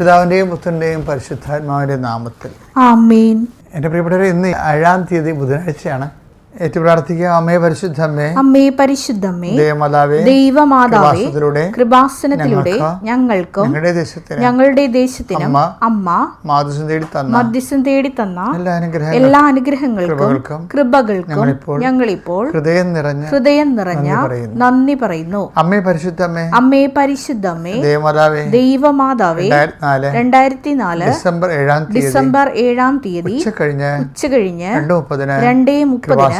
പിതാവിന്റെയും പുത്രന്റെയും പരിശുദ്ധാത്മാവിന്റെ നാമത്തിൽ. ആമേൻ. എന്റെ പ്രിയപ്പെട്ടവരെ ഇന്ന് ഏഴാം തീയതി ബുധനാഴ്ചയാണ്. ഏറ്റു പ്രാർത്ഥിക്കുക. അമ്മേ പരിശുദ്ധമ്മേ അമ്മേ പരിശുദ്ധമ്മേ ദേവമാതാവേ ദൈവമാതാവേ കൃപാസനത്തിലൂടെ ഞങ്ങൾക്കും ഞങ്ങളുടെ ദേശത്തിന് അമ്മ മാധ്യസം തേടി തന്ന മധ്യസ്ഥം തേടി തന്ന എല്ലാ അനുഗ്രഹങ്ങൾക്കും കൃപകൾക്കും ഞങ്ങളിപ്പോൾ ഹൃദയം നിറഞ്ഞ ഹൃദയം നിറഞ്ഞ നന്ദി പറയുന്നു. അമ്മേ പരിശുദ്ധമ്മേ അമ്മേ പരിശുദ്ധമ്മേ ദേവമാതാവേ ദൈവമാതാവേ രണ്ടായിരത്തി നാല് ഡിസംബർ ഏഴാം തീയതി ഡിസംബർ ഏഴാം തീയതി ഉച്ച കഴിഞ്ഞ് ഉച്ച കഴിഞ്ഞ് രണ്ട് മുപ്പതിന് രണ്ടേ മുപ്പതിന്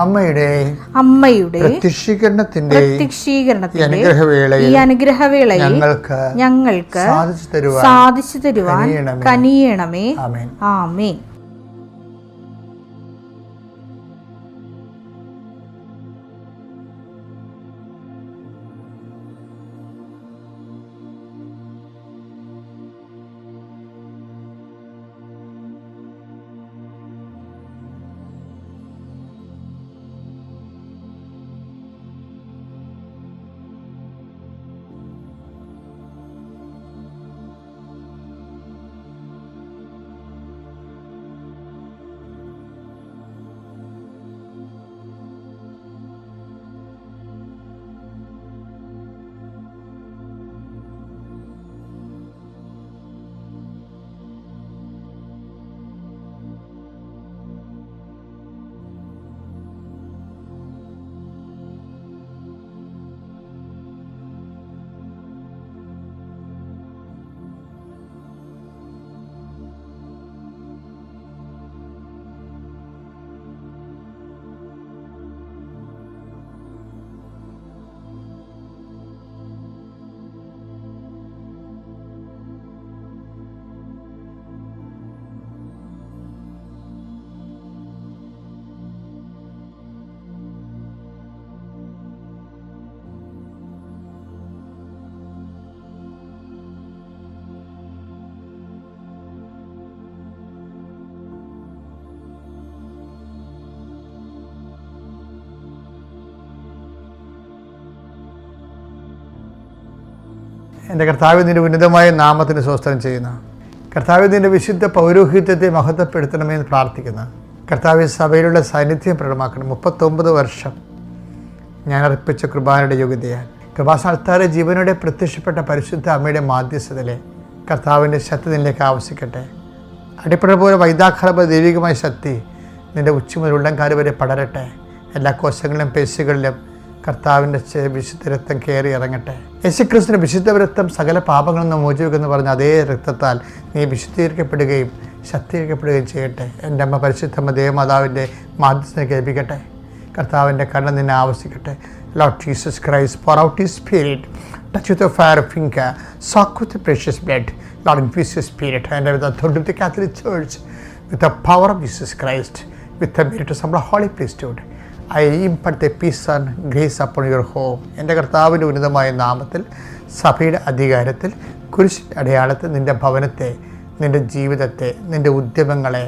അമ്മയുടെ അമ്മയുടെ പ്രത്യക്ഷീകരണത്തിന്റെ ഈ പ്രത്യക്ഷീകരണത്തിന്റെ അനുഗ്രഹവേളയിൽ ഈ അനുഗ്രഹവേളയിൽ ഞങ്ങൾക്ക് ഞങ്ങൾക്ക് സാധിച്ചു തരുവാൻ സാധിച്ചു തരുവാൻ കനിയണമേ. ആമേൻ. ആമേൻ. എന്റെ കർത്താവ് നിന്റെ ഉന്നതമായ നാമത്തിന് സ്വസ്ത്രം ചെയ്യുന്ന. കർത്താവ് നിന്റെ വിശുദ്ധ പൗരോഹിത്യത്തെ മഹത്വപ്പെടുത്തണമെന്ന് പ്രാർത്ഥിക്കുന്ന. കർത്താവ് സഭയിലുള്ള സാന്നിധ്യം പ്രകടമാക്കണം മുപ്പത്തൊമ്പത് വർഷം ഞാൻ അർപ്പിച്ച കൃപാനയുടെ യോഗ്യതയാൽ. കൃപാസ്ഥാനത്താറെ ജീവനോടെ പ്രത്യക്ഷപ്പെട്ട പരിശുദ്ധ അമ്മയുടെ മാധ്യസ്ഥതയിലെ കർത്താവിന്റെ ശക്തി നിന്നിലേക്ക് ആവശ്യിക്കട്ടെ അടിപ്പട പോലെ വൈദാഖലപ ദൈവികമായ ശക്തി നിന്റെ ഉച്ചമുതൽ ഉള്ളംകാൽ വരെ പടരട്ടെ. എല്ലാ കോശങ്ങളിലും പേശികളിലും കർത്താവിന്റെ വിശുദ്ധ രക്തം കയറി ഇറങ്ങട്ടെ. യേശുക്രിസ്തുവിന്റെ വിശുദ്ധ രക്തം സകല പാപങ്ങളിൽ നിന്ന് മോചിവെക്കുമെന്ന് പറഞ്ഞ അതേ രക്തത്താൽ നീ വിശുദ്ധീകരിക്കപ്പെടുകയും ശക്തീകരിക്കപ്പെടുകയും ചെയ്യട്ടെ. എന്റെ അമ്മ പരിശുദ്ധമ്മ ദേവമാതാവിന്റെ മാധ്യസ്ഥനെ കേൾപ്പിക്കട്ടെ. കർത്താവിന്റെ കണ്ണ് നിന്നെ ആവശ്യിക്കട്ടെ. Lord Jesus Christ pour out ഈ spirit touch with fire fire soak with with blood precious blood, Lord, spirit എന്റെ spirit, and with the authority of the Catholic Church, with the power of Jesus Christ, with the merit of impart the peace and grace upon your home. എന്റെ കർത്താവിന്റെ ഉന്നതമായ നാമത്തിൽ സഭയുടെ അധികാരത്തിൽ കുരിശ് അടയാളത്തിൽ നിന്റെ ഭവനത്തെ നിന്റെ ജീവിതത്തെ നിന്റെ ഉദ്യമങ്ങളെ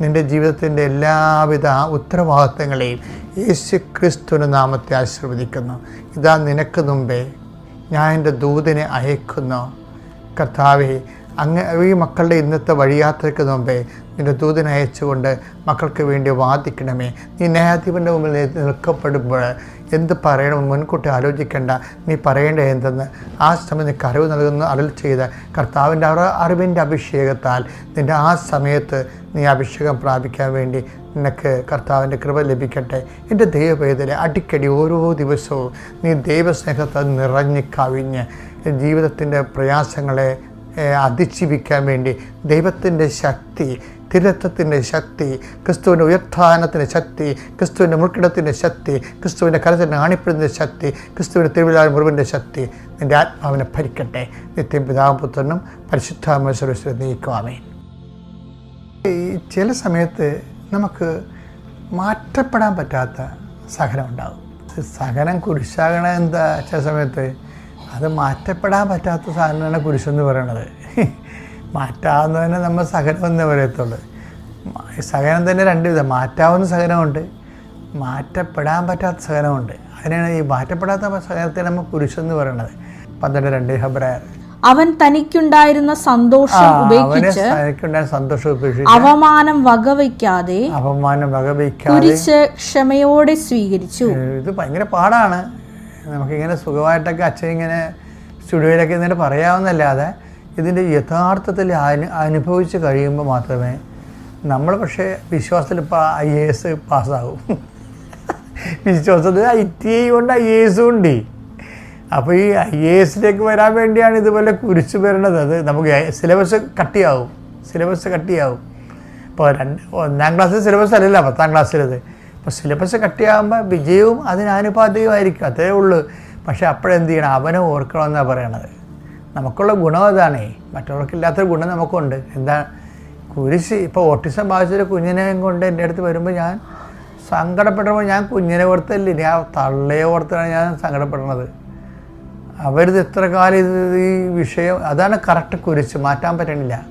നിന്റെ ജീവിതത്തിന്റെ എല്ലാവിധ ഉത്തരവാദിത്തങ്ങളെയും യേശു ക്രിസ്തുവിന്റെ നാമത്തെ ആശീർവദിക്കുന്നു ഇതാ നിനക്ക് മുമ്പേ ഞാൻ എന്റെ ദൂതിനെ അയക്കുന്നു കർത്താവെ അങ്ങ് ഈ മക്കളുടെ ഇന്നത്തെ വഴിയാത്രയ്ക്ക് മുമ്പേ നിന്റെ ദൂതനെ അയച്ചുകൊണ്ട് മക്കൾക്ക് വേണ്ടി വാദിക്കണമേ. നീ ന്യായാധിപന്റെ മുമ്പിൽ നിൽക്കപ്പെടുമ്പോൾ എന്ത് പറയണമെന്ന് മുൻകൂട്ടി ആലോചിക്കേണ്ട. നീ പറയേണ്ട എന്തെന്ന്? ആ സമയം നിനക്ക് അറിവ് നൽകുന്ന അരൽ ചെയ്ത കർത്താവിന്റെ അറ അറിവിന്റെ അഭിഷേകത്താൽ നിന്റെ ആ സമയത്ത് നീ അഭിഷേകം പ്രാപിക്കാൻ വേണ്ടി നിനക്ക് കർത്താവിന്റെ കൃപ ലഭിക്കട്ടെ. എന്റെ ദൈവവേദന അടിക്കടി ഓരോ ദിവസവും നീ ദൈവസ്നേഹത്താൽ നിറഞ്ഞ് കവിഞ്ഞ് ജീവിതത്തിന്റെ പ്രയാസങ്ങളെ അതിജീവിക്കാൻ വേണ്ടി ദൈവത്തിന്റെ ശക്തി തിരത്വത്തിന്റെ ശക്തി ക്രിസ്തുവിന്റെ ഉയർത്ഥാനത്തിന്റെ ശക്തി ക്രിസ്തുവിന്റെ മുൾക്കിടത്തിന്റെ ശക്തി ക്രിസ്തുവിന്റെ കരത്തിന്റെ ആണിപ്പിടുന്നതിന്റെ ശക്തി ക്രിസ്തുവിന്റെ തിരുവിതാ മുറിവിന്റെ ശക്തി നിന്റെ ആത്മാവിനെ ഭരിക്കട്ടെ. നിത്യം പിതാപുത്രനും പുത്രനും പരിശുദ്ധാമേശ്വര നീക്കുവാമേ ഈ ചില സമയത്ത് നമുക്ക് മാറ്റപ്പെടാൻ പറ്റാത്ത സഹനം ഉണ്ടാകും. സഹനം കുരിശാകണ എന്താ ചില സമയത്ത് അത് മാറ്റപ്പെടാൻ പറ്റാത്ത സാധനമാണ് കുരിശെന്ന് പറയണത് മാറ്റാവുന്നതിനെ നമ്മൾ സഹനം എന്നേ പറയത്തുള്ളൂ. സഹനം തന്നെ രണ്ട് വിധം. മാറ്റാവുന്ന സഹനമുണ്ട് മാറ്റപ്പെടാൻ പറ്റാത്ത സഹനമുണ്ട്. അതിനാണ് ഈ മാറ്റപ്പെടാത്ത സഹനത്തെ നമ്മൾ എന്ന് പറയണത് പന്ത്രണ്ട് രണ്ട് ഹബ്രായർ. അവൻ തനിക്കുണ്ടായിരുന്ന സന്തോഷം ഉപേക്ഷിച്ച് സന്തോഷം ഉപേക്ഷിച്ച് അവമാനം വകവയ്ക്കാതെ അപമാനം വകവയ്ക്കാതെ കുരിശ് ക്ഷമയോടെ സ്വീകരിച്ചു. ഇത് ഭയങ്കര പാടാണ്. നമുക്കിങ്ങനെ സുഖമായിട്ടൊക്കെ അച്ഛൻ ഇങ്ങനെ സ്റ്റുഡിയോയിലൊക്കെ ഇങ്ങനെ പറയാവുന്നല്ലാതെ ഇതിന്റെ യഥാർത്ഥത്തിൽ അനു അനുഭവിച്ച് കഴിയുമ്പോൾ മാത്രമേ നമ്മൾ പക്ഷേ വിശ്വാസത്തിൽ ഇപ്പോൾ ഐ എ എസ് പാസ്സാകും വിശ്വാസത്തിൽ ഐ ടി ഐ ഉണ്ട് ഐ എ എസും ഉണ്ട്. അപ്പോൾ ഈ ഐ എ എസിലേക്ക് വരാൻ വേണ്ടിയാണ് ഇതുപോലെ കുരിച്ചു വരണത്. അത് നമുക്ക് സിലബസ് കട്ടിയാവും. സിലബസ് കട്ടിയാവും. ഇപ്പോൾ രണ്ട് ഒന്നാം ക്ലാസ്സിൽ സിലബസ് അല്ലല്ലോ പത്താം ക്ലാസ്സിലത്. അപ്പോൾ സിലബസ് കട്ടിയാകുമ്പോൾ വിജയവും അതിനാനുപാതികമായിരിക്കും അത്രേ ഉള്ളൂ. പക്ഷേ അപ്പോഴെന്ത് ചെയ്യണം? അവനെ ഓർക്കണമെന്നാണ് പറയണത്. നമുക്കുള്ള ഗുണം അതാണേ. മറ്റുള്ളവർക്കില്ലാത്തൊരു ഗുണം നമുക്കുണ്ട്. എന്താ കുരിശ് ഇപ്പോൾ ഓട്ടിസം ബാധിച്ചൊരു കുഞ്ഞിനെ കൊണ്ട് എന്റെ അടുത്ത് വരുമ്പോൾ ഞാൻ സങ്കടപ്പെടുമ്പോൾ ഞാൻ കുഞ്ഞിനെ ഓർത്തല്ലേ ഞാൻ തള്ളയെ ഓർത്താണ് ഞാൻ സങ്കടപ്പെടുന്നത്. അവരിത് എത്ര കാലം ഇത് ഈ വിഷയം അതാണ് കറക്റ്റ് കുരിശ് മാറ്റാൻ പറ്റണില്ല.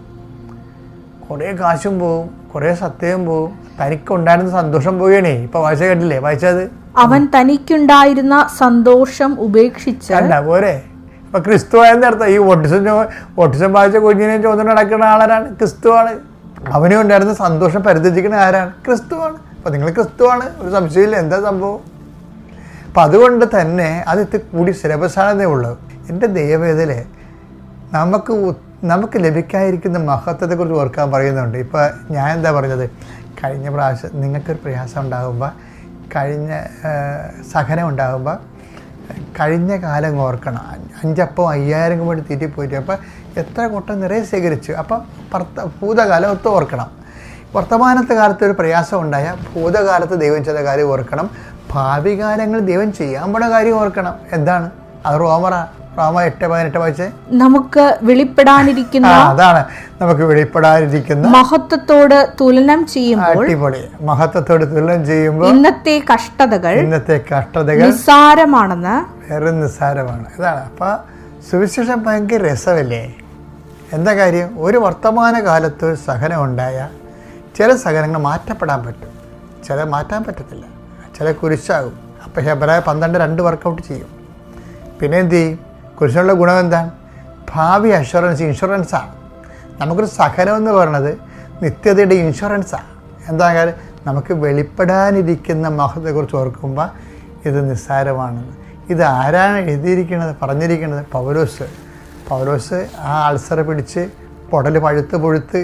കുറേ കാശും പോവും കുറേ സത്യവും പോവും. തനിക്കുണ്ടായിരുന്ന സന്തോഷം പോവുകയാണേ ഇപ്പൊ വായിച്ച കേട്ടില്ലേ? വായിച്ചത്? അവൻ തനിക്കുണ്ടായിരുന്ന സന്തോഷം ഉപേക്ഷിച്ച പോരെ? ഇപ്പൊ ക്രിസ്തു അർത്ഥം. ഈ ഓട്ടിസം ഓട്ടിസം ബാധിച്ച കുഞ്ഞിനെ ചോദ്യം നടക്കുന്ന ആളാരാണ്? ക്രിസ്തുവാണ് അവനും ഉണ്ടായിരുന്ന സന്തോഷം പരിധിച്ചിരിക്കുന്ന ആരാണ്? ക്രിസ്തുവാണ് അപ്പോൾ നിങ്ങൾ ക്രിസ്തുവാണ് ഒരു സംശയമില്ല. എന്താ സംഭവം? അപ്പം അതുകൊണ്ട് തന്നെ അത് കൂടി സിലബസാണെന്നേ ഉള്ളൂ. എന്റെ ദൈവവേദന നമുക്ക് നമുക്ക് ലഭിക്കാതിരിക്കുന്ന മഹത്വത്തെക്കുറിച്ച് ഓർക്കാൻ പറയുന്നുണ്ട്. ഇപ്പോൾ ഞാൻ എന്താ പറഞ്ഞത്? കഴിഞ്ഞ പ്രാവശ്യം നിങ്ങൾക്കൊരു പ്രയാസം ഉണ്ടാകുമ്പോൾ കഴിഞ്ഞ സഹനം ഉണ്ടാകുമ്പോൾ കഴിഞ്ഞ കാലം ഓർക്കണം. അഞ്ചപ്പം അയ്യായിരം കൂടി തീറ്റി പോയിട്ട് അപ്പോൾ എത്ര കൊട്ട നിറയെ ശേഖരിച്ചു. അപ്പം ഭർത്ത ഭൂതകാലം ഒത്ത് ഓർക്കണം. വർത്തമാനത്തെ കാലത്ത് ഒരു പ്രയാസം ഉണ്ടായാൽ ഭൂതകാലത്ത് ദൈവം ചെയ്ത കാര്യം ഓർക്കണം. ഭാവി കാലങ്ങൾ ദൈവം ചെയ്യാൻ പോണ കാര്യം ഓർക്കണം. എന്താണ്? അത് റോമറ റോമ എട്ട് പതിനെട്ട് വായിച്ചേ? നമുക്ക് വെളിപ്പെടാനിരിക്കുന്ന അതാണ്. നമുക്ക് വെളിപ്പെടാനിരിക്കുന്ന മഹത്വത്തോട് തുലനം ചെയ്യുമ്പോൾ അടിപൊളി. മഹത്വത്തോട് തുലനം ചെയ്യുമ്പോൾ ഇന്നത്തെ കഷ്ടതകൾ ഇന്നത്തെ കഷ്ടതകൾ നിസ്സാരമാണെന്ന് വെറും നിസ്സാരമാണ്. ഇതാണ്. അപ്പോൾ സുവിശേഷം ഭയങ്കര രസമല്ലേ? എന്താ കാര്യം? ഒരു വർത്തമാന കാലത്ത് സഹനം ഉണ്ടായ ചില സഹനങ്ങൾ മാറ്റപ്പെടാൻ പറ്റും. ചില മാറ്റാൻ പറ്റത്തില്ല. ചില കുരിശാകും. അപ്പോൾ ഹെബ്രായ പന്ത്രണ്ട് രണ്ട് വർക്കൗട്ട് ചെയ്യും. പിന്നെ എന്ത് ചെയ്യും? കുരിശിനുള്ള ഗുണം എന്താണ് ഭാവി അഷുറൻസ് ഇൻഷുറൻസാണ് നമുക്കൊരു സഹനം എന്ന് പറയുന്നത് നിത്യതയുടെ ഇൻഷുറൻസാണ് എന്താ കാര്യം നമുക്ക് വെളിപ്പെടാനിരിക്കുന്ന മഹത്തെക്കുറിച്ച് ഓർക്കുമ്പോൾ ഇത് നിസ്സാരമാണെന്ന് ഇത് ആരാണ് എഴുതിയിരിക്കുന്നത് പറഞ്ഞിരിക്കുന്നത്? പൗലോസ്. പൗലോസ് ആ അൾസർ പിടിച്ച് പൊടൽ പഴുത്ത് പൊഴുത്ത്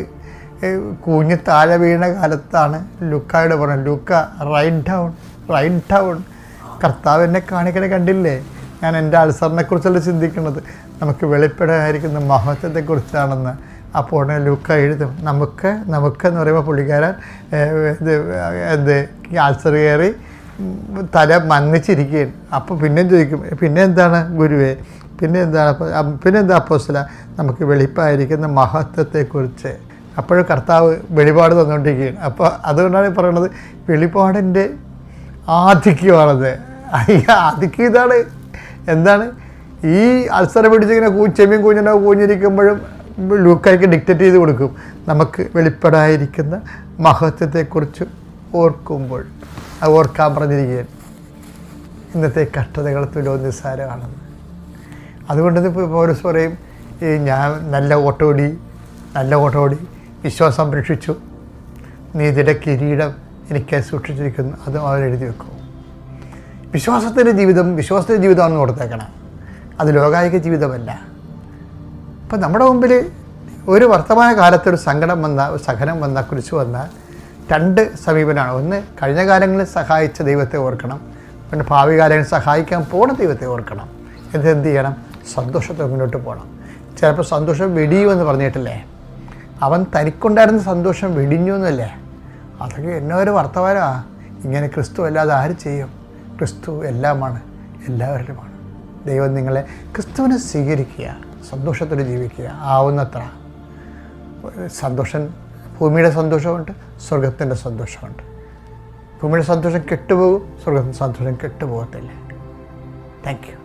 കൂഞ്ഞ് താഴെ വീണ കാലത്താണ് ലുക്കായോട് പറഞ്ഞത് Luka right down right down എന്നെ കാണിക്കണേ കണ്ടില്ലേ? ഞാൻ എന്റെ അൾസറിനെ കുറിച്ചല്ല ചിന്തിക്കുന്നത്? നമുക്ക് വെളിപ്പെടാതിരിക്കുന്ന മഹത്വത്തെക്കുറിച്ചാണെന്ന്. അപ്പോൾ ഉടനെ ലുക്ക എഴുതും. നമുക്ക് നമുക്ക് എന്ന് പറയുമ്പോൾ പുള്ളിക്കാരൻ ഇത് എന്ത് അൾസർ കയറി തല മന്നിച്ചിരിക്കുകയാണ്. അപ്പോൾ പിന്നെയും ചോദിക്കും പിന്നെ എന്താണ് ഗുരുവേ? പിന്നെ എന്താണ് പിന്നെ എന്താ അപ്പോസ്തല? നമുക്ക് വെളിപ്പായിരിക്കുന്ന മഹത്വത്തെക്കുറിച്ച്. അപ്പോഴും കർത്താവ് വെളിപാട് തന്നുകൊണ്ടിരിക്കുകയാണ്. അപ്പോൾ അതുകൊണ്ടാണ് പറയുന്നത് വെളിപാടിന്റെ ആധിക്യമാണത്. അയ്യ ആധിക്യം ഇതാണ്. എന്താണ്? ഈ അൾസർ പിടിച്ചിങ്ങനെ കൂ ചെമ്മീൻ കൂഞ്ഞിന്റെ കൂഞ്ഞിരിക്കുമ്പോഴും ലുക്കായിട്ട് ഡിക്റ്റേറ്റ് ചെയ്ത് കൊടുക്കും. നമുക്ക് വെളിപ്പെടായിരിക്കുന്ന മഹത്വത്തെക്കുറിച്ച് ഓർക്കുമ്പോൾ അത് ഓർക്കാൻ പറഞ്ഞിരിക്കുകയാണ്. ഇന്നത്തെ കഷ്ടതകൾ തുലോ നിസ്സാരമാണെന്ന്. അതുകൊണ്ട് ഇപ്പോൾ പൗരസ് പറയും ഈ ഞാൻ നല്ല ഓട്ടോടി നല്ല ഓട്ടോടി വിശ്വാസം സംരക്ഷിച്ചു. നീതിയുടെ കിരീടം എനിക്ക് സൂക്ഷിച്ചിരിക്കുന്നു. അതും അവരെഴുതി വെക്കും. വിശ്വാസത്തിന്റെ ജീവിതം വിശ്വാസത്തിന്റെ ജീവിതമാണെന്ന് കൊടുത്തേക്കണം അത് ലോകായിക ജീവിതമല്ല. അപ്പം നമ്മുടെ മുമ്പിൽ ഒരു വർത്തമാന കാലത്ത് ഒരു സങ്കടം വന്ന സഹനം വന്ന കുരിശ് വന്നാൽ രണ്ട് സമീപനമാണ്. ഒന്ന് കഴിഞ്ഞ കാലങ്ങളിൽ സഹായിച്ച ദൈവത്തെ ഓർക്കണം. പിന്നെ ഭാവി കാലങ്ങളിൽ സഹായിക്കാൻ പോണ ദൈവത്തെ ഓർക്കണം. എന്നിട്ട് എന്ത് ചെയ്യണം? സന്തോഷത്തെ മുന്നോട്ട് പോകണം. ചിലപ്പോൾ സന്തോഷം വെടിയുമെന്ന് പറഞ്ഞിട്ടില്ലേ? അവൻ തനിക്കുണ്ടായിരുന്ന സന്തോഷം വെടിഞ്ഞു എന്നല്ലേ? അതൊക്കെ എന്നോ ഒരു വർത്തമാനമാണ് ഇങ്ങനെ ക്രിസ്തു അല്ലാതെ ആര് ചെയ്യും? ക്രിസ്തു എല്ലാമാണ് എല്ലാവരിലുമാണ്. ദൈവം നിങ്ങളെ ക്രിസ്തുവിനെ സ്വീകരിക്കുക സന്തോഷത്തോടെ ജീവിക്കുക ആവുന്നത്ര. സന്തോഷം ഭൂമിയുടെ സന്തോഷമുണ്ട് സ്വർഗത്തിന്റെ സന്തോഷമുണ്ട്. ഭൂമിയുടെ സന്തോഷം കെട്ടുപോകും സ്വർഗത്തിന്റെ സന്തോഷം കെട്ടുപോകത്തില്ല. Thank you